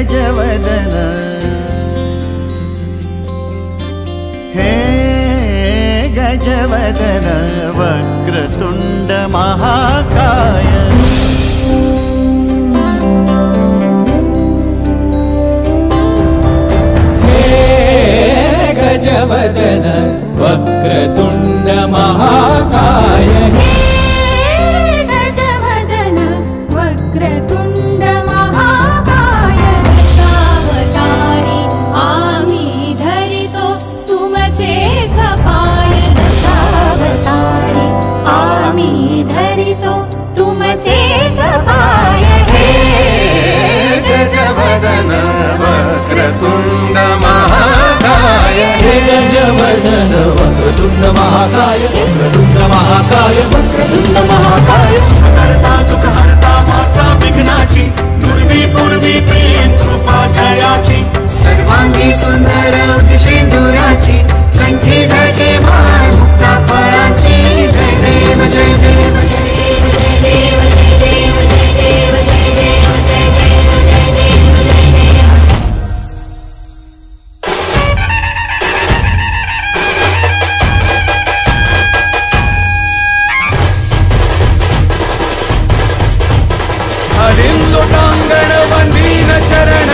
गजवदन हे गजवदन वक्रतुण्ड महाकाय। हे गजवदन आम्ही धरितो तुमचेच पाय हे. गजवदन वक्रतुण्ड महाकाय हे. गजवदन वक्रतुण्ड महाकाय वक्रतुण्ड महाकाय वक्रतुण्ड महाकाय ीनचरण